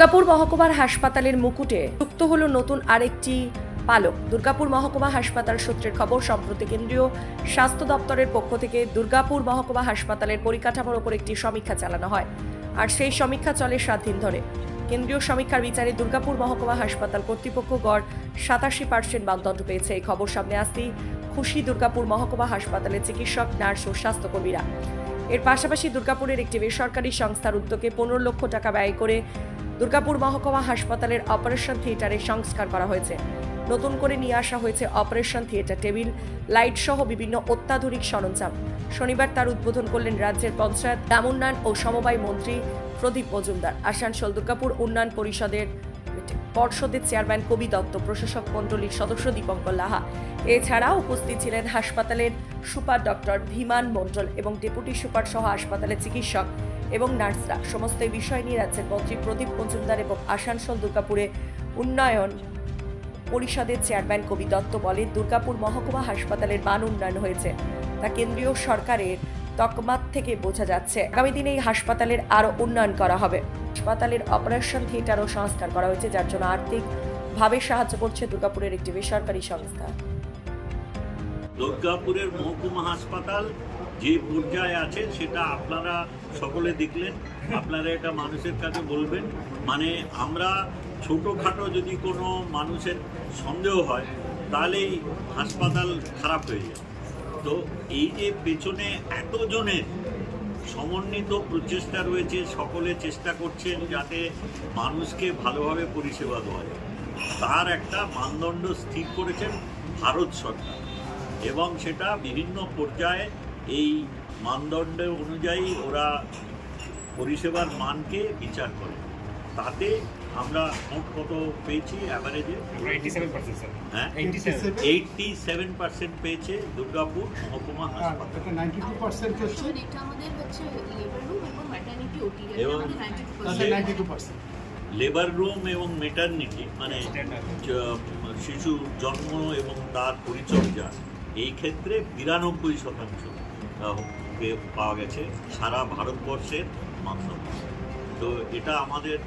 দুর্গাপুর মহকুমার হাসপাতালের মুকুটে যুক্ত হলো নতুন আরেকটি পালক। দুর্গাপুর মহকুমা হাসপাতাল সূত্রের খবর, সম্প্রতি কেন্দ্রীয় স্বাস্থ্য দপ্তরের পক্ষ থেকে দুর্গাপুর মহকুমা হাসপাতালের পরিকাঠামোর ওপর একটি সমীক্ষা চালানো হয়। আর সেই সমীক্ষা চলে সাত দিন ধরে। কেন্দ্রীয় সমীক্ষার বিচারে দুর্গাপুর মহকুমা হাসপাতাল কর্তৃপক্ষ গড় সাতাশি পার্সেন্ট মানদণ্ড পেয়েছে। এই খবর সামনে আসতেই খুশি দুর্গাপুর মহকুমা হাসপাতালের চিকিৎসক, নার্স ও স্বাস্থ্যকর্মীরা। এর পাশাপাশি দুর্গাপুরের একটি বেসরকারি সংস্থার উদ্যোগে পনেরো লক্ষ টাকা ব্যয় করে দুর্গাপুর মহকুমা হাসপাতালের অপারেশন থিয়েটারে সংস্কার করা হয়েছে। নতুন করে নিয়ে আসা হয়েছে অপারেশন থিয়েটার টেবিল, লাইট সহ বিভিন্ন অত্যাধুনিক সরঞ্জাম। শনিবার তার উদ্বোধন করলেন রাজ্যের পঞ্চায়েত গ্রাম উন্নয়ন ও সমবায় মন্ত্রী প্রদীপ মজুমদার। আসানসোল দুর্গাপুর উন্নয়ন পরিষদের পর্ষদের চেয়ারম্যান কবি দত্ত, প্রশাসক মণ্ডলীর সদস্য দীপঙ্কর লাহা। এছাড়াও উপস্থিত ছিলেন হাসপাতালের সুপার ডক্টর ধীমান মণ্ডল এবং ডেপুটি সুপার সহ হাসপাতালের চিকিৎসক এবং নার্সরা। সমস্ত বিষয় নিয়ে রাজ্যের মন্ত্রী প্রদীপ মজুমদার এবং আসানসোল দুর্গাপুরে উন্নয়ন পরিষদের চেয়ারম্যান কবি দত্ত বলেন, দুর্গাপুর মহকুমা হাসপাতালের মান উন্নয়ন হয়েছে। তা কেন্দ্রীয় সরকারের তকমাত থেকে বোঝা যাচ্ছে। আগামী দিনে এই হাসপাতালের আরও উন্নয়ন করা হবে। হাসপাতালের অপারেশন থিয়েটারও সংস্কার করা হয়েছে, যার জন্য আর্থিকভাবে সাহায্য করছে দুর্গাপুরের একটি বেসরকারি সংস্থা। দুর্গাপুরের মহকুমা হাসপাতাল যে পর্যায়ে আছে, সেটা আপনারা সকলে দেখলেন, আপনারা এটা মানুষের কাছে বলবেন। মানে আমরা ছোটোখাটো যদি কোনো মানুষের সন্দেহ হয়, তাহলেই হাসপাতাল খারাপ হয়ে যায়। তো এই যে পেছনে এতজনের সমন্বিত প্রচেষ্টা রয়েছে, সকলে চেষ্টা করছেন যাতে মানুষকে ভালোভাবে পরিষেবা দেওয়া তার একটা মানদণ্ড স্থির করেছেন ভারত সরকার। এবং সেটা বিভিন্ন পর্যায়ে এই মানদণ্ড অনুযায়ী ওরা পরিষেবার মানকে বিচার করে। তাতে আমরা মোট কত পেয়েছি অ্যাভারেজে এইটি সেভেন পার্সেন্ট হ্যাঁ? Eighty seven eighty seven percent পেয়েছে দুর্গাপুর মহকুমা হাসপাতাল। হচ্ছে। লেবার রুম এবং ম্যাটারনিটি ওটি এবং- আমাদের 92% তাহলে ninety two percent labour room এবং মেটার্নিটি মানে জ- শিশু জন্ম এবং তার পরিচর্যা এই ক্ষেত্রে বিরানব্বই শতাংশ পাওয়া গেছে সারা ভারতবর্ষের মাধ্যমে। তো এটা আমাদের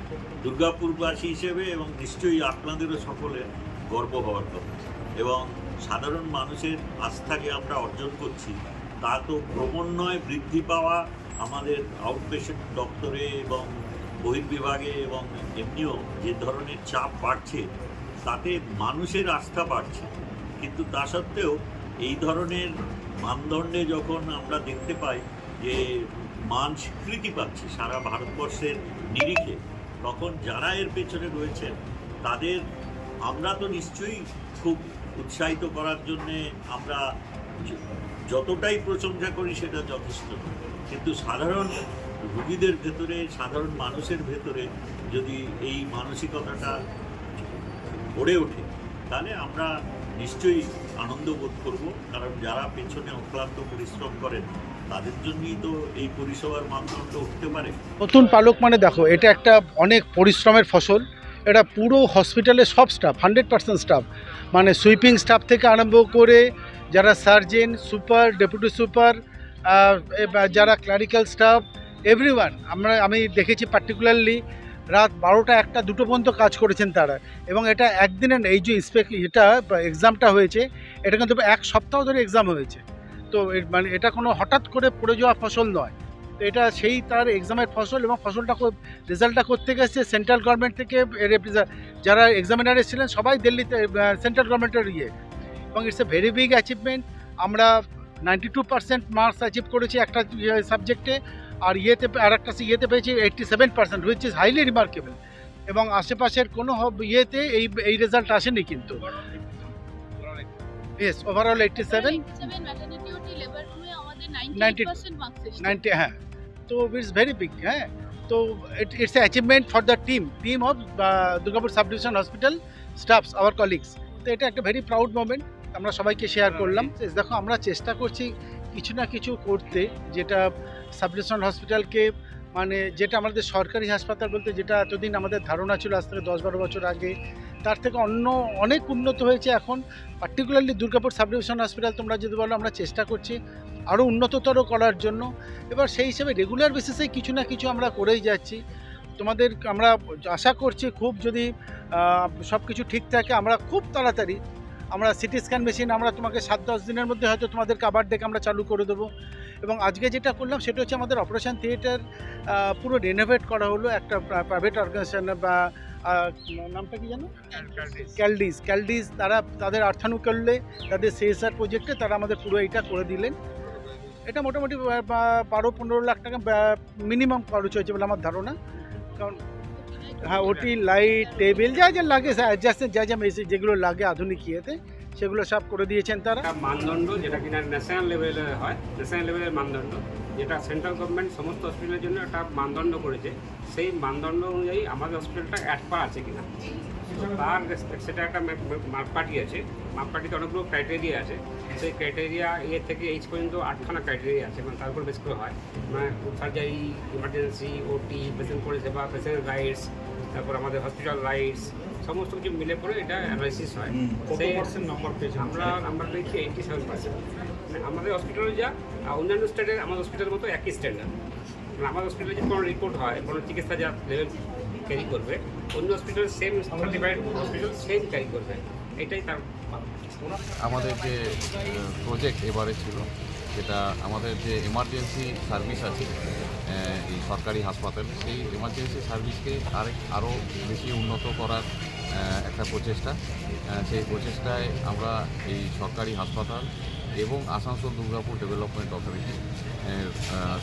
দুর্গাপুরবাসী হিসেবে এবং নিশ্চয়ই আপনাদেরও সকলের গর্ব হওয়ার কথা। এবং সাধারণ মানুষের আস্থাকে আমরা অর্জন করছি। তা তো ক্রমান্বয়ে বৃদ্ধি পাওয়া আমাদের আউটপেশেন্ট দপ্তরে এবং বহির্বিভাগে এবং এমনিও যে ধরনের চাপ বাড়ছে, তাতে মানুষের আস্থা বাড়ছে। কিন্তু তা সত্ত্বেও এই ধরনের মানদণ্ডে যখন আমরা দেখতে পাই যে মান স্বীকৃতি পাচ্ছে সারা ভারতবর্ষের নিরিখে, তখন যারা এর পেছনে রয়েছেন, তাদের আমরা তো নিশ্চয়ই খুব উৎসাহিত করার জন্যে আমরা যতটাই প্রশংসা করি সেটা যথেষ্ট কিন্তু সাধারণ রুগীদের ভেতরে, সাধারণ মানুষের ভেতরে যদি এই মানসিকতাটা গড়ে ওঠে, তাহলে আমরা নিশ্চয়ই আনন্দ বোধ করব। কারণ যারা পেছনে অক্লান্ত পরিশ্রম করেন নতুন পালক মানে দেখো, এটা একটা অনেক পরিশ্রমের ফসল। এটা পুরো হসপিটালের সব স্টাফ হান্ড্রেড পার্সেন্ট স্টাফ মানে সুইপিং স্টাফ থেকে আরম্ভ করে যারা সার্জেন সুপার ডেপুটি সুপার যারা ক্লারিক্যাল স্টাফ এভরিওয়ান আমরা, আমি দেখেছি পার্টিকুলারলি রাত বারোটা একটা দুটো পর্যন্ত কাজ করেছেন তারা। এবং এটা একদিনের এই যে ইন্সপেক্ট এটা এক্সামটা হয়েছে, এটা কিন্তু এক সপ্তাহ ধরে এক্সাম হয়েছে। তো মানে এটা কোনো হঠাৎ করে পড়ে যাওয়া ফসল নয়। তো এটা সেই তার এক্সামের ফসল এবং ফসলটা রেজাল্টটা করতে গেছে সেন্ট্রাল গভর্নমেন্ট থেকে যারা এক্সামিনার এসেছিলেন সবাই দিল্লিতে সেন্ট্রাল গভর্নমেন্টের ইয়ে। এবং it's a very big achievement আমরা ninety two percent marks achieve করেছি একটা সাবজেক্টে আর ইয়েতে আর একটা ইয়েতে পেয়েছি eighty seven percent which is highly remarkable এবং আশেপাশের কোনো ইয়েতে এই এই রেজাল্ট আসেনি কিন্তু। Yes overall eighty seven 87 maternity OT labour রুমে আমাদের 90 90% মার্কস এসেছে। নাইনটি হ্যাঁ। তো ইটস ভেরি বিগ হ্যাঁ। তো it's achievement for the team team of Durgapur sub division hospital staffs our colleagues তো এটা একটা ভেরি প্রাউড মোমেন্ট আমরা সবাইকে শেয়ার করলাম। দেখো আমরা চেষ্টা করছি কিছু না কিছু করতে, যেটা সাব হসপিটালকে মানে যেটা আমাদের সরকারি হাসপাতাল বলতে যেটা এতদিন আমাদের ধারণা ছিল, আজ থেকে দশ বারো বছর আগে, তার থেকে অন্য অনেক উন্নত হয়েছে এখন। Particularly Durgapur sub division hospital তোমরা যদি বলো, আমরা চেষ্টা করছি আরও উন্নততর করার জন্য। এবার সেই হিসেবে রেগুলার বেসিসে কিছু না কিছু আমরা করেই যাচ্ছি। তোমাদের আমরা আশা করছি খুব যদি সব কিছু ঠিক থাকে, আমরা খুব তাড়াতাড়ি আমরা সিটি স্ক্যান মেশিন আমরা তোমাকে সাত দশ দিনের মধ্যে হয়তো তোমাদের কাবার ডেকে আমরা চালু করে দেবো। এবং আজকে যেটা করলাম সেটা হচ্ছে আমাদের অপারেশন থিয়েটার পুরো রেনোভেট করা হলো একটা প্রাইভেট অর্গানাইজেশন বা নামটা কি জানো? ক্যালডিস। ক্যালডিস। তারা তাদের অর্থানুকূল্যে তাদের সিএসআর প্রজেক্টে তারা আমাদের পুরো এটা করে দিলেন। এটা মোটামুটি বারো পনেরো লাখ টাকা মিনিমাম খরচ হয়েছে বলে আমার ধারণা। কারণ হ্যাঁ ওটি লাইট টেবিল যা যা লাগে অ্যাডজাস্টের যা যা মেসি যেগুলো লাগে আধুনিক ইয়েতে সেগুলো সব করে দিয়েছেন তারা একটা মানদণ্ড যেটা কিনা ন্যাশনাল লেভেলে হয় ন্যাশনাল লেভেলের মানদণ্ড যেটা সেন্ট্রাল গভর্নমেন্ট সমস্ত হসপিটালের জন্য একটা মানদণ্ড করেছে সেই মানদণ্ড অনুযায়ী আমাদের হসপিটালটা অ্যাড পা আছে কিনা তার সেটা একটা মা- মাপকাঠি আছে মাপকাঠিতে অনেকগুলো ক্রাইটেরিয়া আছে। সেই ক্রাইটেরিয়া এ থেকে এইচ পর্যন্ত আটখানা ক্রাইটেরিয়া আছে মানে তার উপর বেশ করে হয়। মানে সার্জারি ইমার্জেন্সি ওটি পেশেন্ট পরিষেবা পেশেন্ট রাইটস তারপর আমাদের হসপিটাল রাইটস সমস্ত কিছু মিলে পরে এটা অ্যানালাইসিস হয়। সেই নম্বর পেয়েছি আমরা নাম্বার পেয়েছি এইটটি সেভেন পার্সেন্ট আমাদের হসপিটালে যা আর অন্যান্য স্টেটের আমাদের হসপিটালের মতো একই স্ট্যান্ডার্ড মানে আমাদের হসপিটালে যদি কোনো রিপোর্ট হয় কোনো চিকিৎসা যা লেভেল ক্যারি করবে অন্য hospital same certified hospital same carry করবে। এটাই তার আমাদের যে প্রজেক্ট এবারে ছিল যেটা আমাদের যে এমার্জেন্সি সার্ভিস আছে এই সরকারি হাসপাতাল, সেই এমার্জেন্সি সার্ভিসকে আরেক আরও বেশি উন্নত করার একটা প্রচেষ্টা। সেই প্রচেষ্টায় আমরা এই সরকারি হাসপাতাল এবং আসানসোল দুর্গাপুর ডেভেলপমেন্ট অথরিটি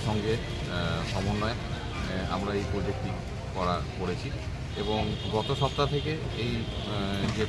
সঙ্গে সমন্বয়ে আমরা এই প্রজেক্টটি করা করেছি। এবং গত সপ্তাহ থেকে এই যে